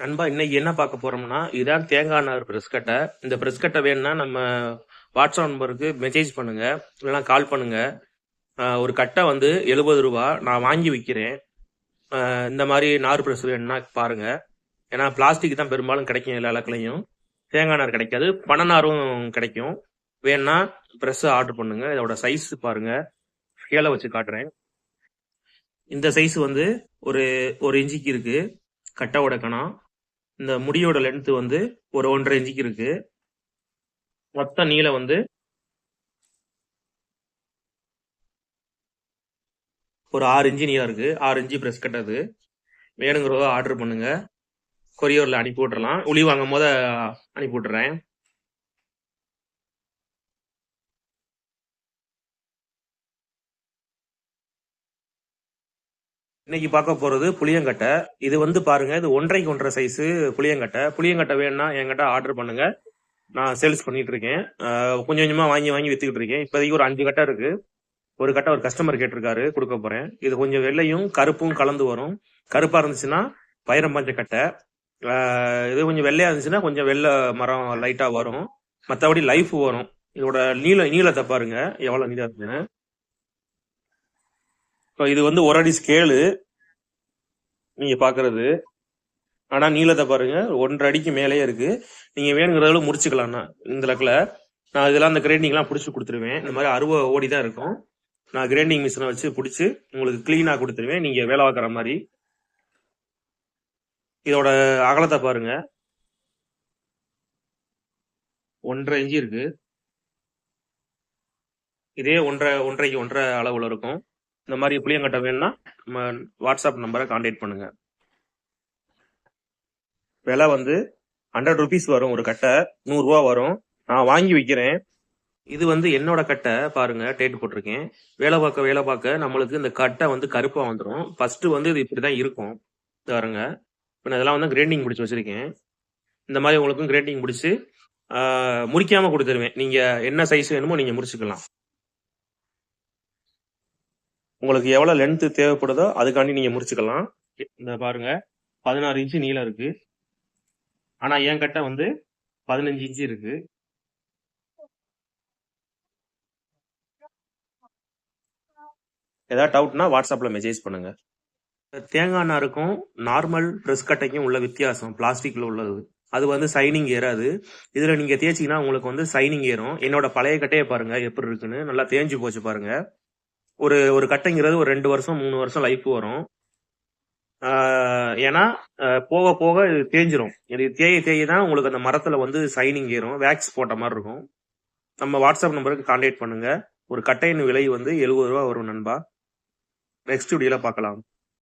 நண்பா இன்னைக்கு என்ன பார்க்க போறோம்னா இதான் தேங்காய் நார் பிரஸ்கட்டை இந்த பிரஸ் கட்டை வேணும்னா நம்ம வாட்ஸ்அப் நம்பருக்கு மெசேஜ் பண்ணுங்க. இல்லைன்னா கால் பண்ணுங்க. ஒரு கட்டை வந்து எழுபது ரூபா நான் வாங்கி விற்கிறேன் இந்த மாதிரி நார் பிரஸ் வேணும்னா பாருங்க. ஏன்னா பிளாஸ்டிக் தான் பெரும்பாலும் கிடைக்கும் எல்லா இடத்துலையும். தேங்காய் நார் கிடைக்காது. பணநாரும் கிடைக்கும். வேணும்னா ப்ரெஸ் ஆர்டர் பண்ணுங்க. இதோட சைஸ் பாருங்க. ஸ்கேலை வச்சு காட்டுறேன். இந்த சைஸ் வந்து ஒரு ஒரு இன்ச்சுக்கு இருக்கு. கட்டை கணம் இந்த முடியோட லென்த் வந்து ஒரு ஒன்றரை இன்ச்சுக்கு இருக்கு. மொத்த நீளம் வந்து ஒரு ஆறு இன்ச்சு நீளம் இருக்கு. ஆறு இன்ச்சு பிரஸ் கட்டது. வேணுங்கிறத ஆர்டர் பண்ணுங்க. கொரியரில் அனுப்பி விட்றலாம் உளி வாங்கும் போது அனுப்பி விட்டுறேன். இன்னைக்கு பார்க்க போறது புளியங்கட்டை. இது வந்து பாருங்க இது ஒன்றரைக்கு ஒன்றரை சைஸ் புளியங்கட்டை. புளியங்கட்டை வேணும்னா என்கிட்ட ஆர்டர் பண்ணுங்க. நான் சேல்ஸ் பண்ணிட்டு இருக்கேன். கொஞ்சம் கொஞ்சமா வாங்கி வாங்கி வித்துக்கிட்டு இருக்கேன். இப்போதைக்கு ஒரு அஞ்சு கட்டை இருக்கு. ஒரு கட்டை ஒரு கஸ்டமர் கேட்டிருக்காரு கொடுக்க போறேன். இது கொஞ்சம் வெள்ளையும் கருப்பும் கலந்து வரும். கருப்பா இருந்துச்சுன்னா பயிரம் பஞ்ச கட்டை. இது கொஞ்சம் வெள்ளையா இருந்துச்சுன்னா கொஞ்சம் வெள்ளை மரம் லைட்டா வரும். மற்றபடி லைஃப் வரும். இதோட நீள நீளத்தை பாருங்க. எவ்வளவு நீளம் இருக்குன்னு இப்போ இது வந்து ஒரு அடி ஸ்கேலு நீங்கள் பார்க்குறது ஆனால் நீளத்தை பாருங்க. ஒன்றரை அடிக்கு மேலேயே இருக்கு. நீங்கள் வேணுங்கிறதால முடிச்சுக்கலாம்ண்ணா இந்த லக்கில். நான் இதெல்லாம் அந்த கிரைண்டிங்லாம் பிடிச்சி கொடுத்துருவேன். இந்த மாதிரி அறுவை ஓடி தான் இருக்கும். நான் கிரைண்டிங் மிஷினை வச்சு பிடிச்சி உங்களுக்கு க்ளீனாக கொடுத்துருவேன். நீங்கள் வேலை பார்க்குற மாதிரி. இதோட அகலத்தை பாருங்க. ஒன்றரை இஞ்சி இருக்கு. இதே ஒன்றரை ஒன்றரைக்கு ஒன்றரை அளவில் இருக்கும். இந்த மாதிரி புளியங்கட்டை வேணும்னா நம்ம வாட்ஸ்அப் நம்பரை கான்டாக்ட் பண்ணுங்க. விலை வந்து ஹண்ட்ரட் ருபீஸ் வரும் ஒரு கட்டை. நூறுரூவா வரும். நான் வாங்கி விற்கிறேன் இது வந்து என்னோட கட்டை. பாருங்க டேட் போட்டிருக்கேன். வேலை பார்க்க வேலை பார்க்க நம்மளுக்கு இந்த கட்டை வந்து கருப்பாக வந்துடும் ஃபர்ஸ்ட் வந்து இது இப்படி தான் இருக்கும். பாருங்க. இப்போ நான் இதெல்லாம் வந்து கிரைண்டிங் பிடிச்சி வச்சிருக்கேன். இந்த மாதிரி உங்களுக்கும் கிரைண்டிங் பிடிச்சி முடிக்காமல் கொடுத்துருவேன். நீங்கள் என்ன சைஸ் வேணுமோ நீங்கள் முடிச்சுக்கலாம் உங்களுக்கு எவ்வளவு லென்த் தேவைப்படுதோ அதுக்காண்டி நீங்க முடிச்சுக்கலாம். இந்த பாருங்க பதினாறு இன்ச்சு நீளம் இருக்கு. ஆனா என் கட்ட வந்து பதினஞ்சு இன்ச்சு இருக்கு. ஏதாவது டவுட்னா வாட்ஸ்அப்ல மெசேஜ் பண்ணுங்க. தேங்காய் நாருக்கும் நார்மல் ட்ரெஸ் கட்டைக்கும் உள்ள வித்தியாசம் பிளாஸ்டிக்ல உள்ளது. அது வந்து சைனிங் ஏறாது. இதுல நீங்க தேய்ச்சிங்கன்னா உங்களுக்கு வந்து சைனிங் ஏறும். என்னோட பழைய கட்டையை பாருங்க எப்படி இருக்குன்னு. நல்லா தேஞ்சு போச்சு பாருங்க. ஒரு ஒரு கட்டைங்கிறது ஒரு ரெண்டு வருஷம் மூணு வருஷம் லைஃப் வரும். ஏன்னா போக போக இது தேஞ்சிரும். இது தேய தேய தான் உங்களுக்கு அந்த மரத்துல வந்து சைனிங் ஏறும். வேக்ஸ் போட்ட மாதிரி இருக்கும். நம்ம வாட்ஸ்அப் நம்பருக்கு கான்டாக்ட் பண்ணுங்க. ஒரு கட்டையின் விலை வந்து எழுபது ரூபா வரும் நண்பா. நெக்ஸ்ட் வீடியோல பார்க்கலாம்.